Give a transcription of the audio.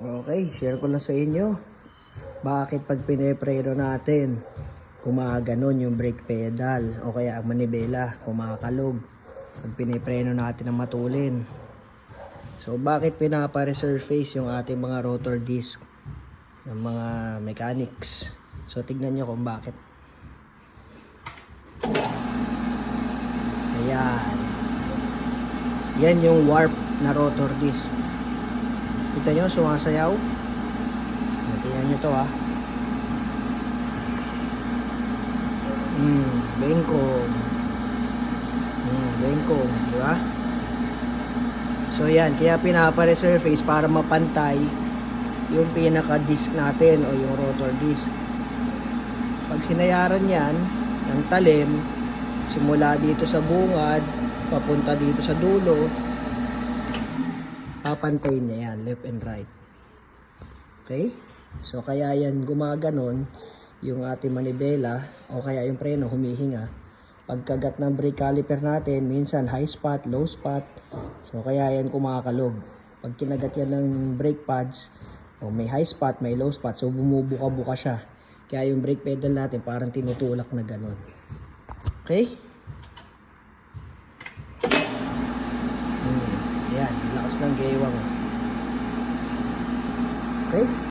Okay, share ko lang sa inyo. Bakit pag pinepreno natin, gumaganon yung brake pedal o kaya ang manibela, kumakalog. Pag pinepreno natin ng matulin. So bakit pinapa-resurface yung ating mga rotor disc ng mga mechanics? So tignan nyo kung bakit. Ayan. Yan yung warp na rotor disc. Kita nyo, sumasayaw. Tingnan nyo to ah. Hmm, bengkong. Hmm, bengkong, di ba? So yan, kaya pinapa-resurface para mapantay yung pinaka-disc natin o yung rotor disc. Pag sinayaran yan ng talim, simula dito sa bungad, papunta dito sa dulo, papantayin niya yan, left and right. Okay? So, kaya yan gumaganon yung ating manibela o kaya yung preno humihinga. Pagkagat ng brake caliper natin, minsan high spot, low spot. So, kaya yan kumakalog. Pag kinagat yan ng brake pads, o may high spot, may low spot, so bumubuka-buka siya. Kaya yung brake pedal natin parang tinutulak na ganon. Okay? Hmm. Yan, lakas ng gaywang. Okay?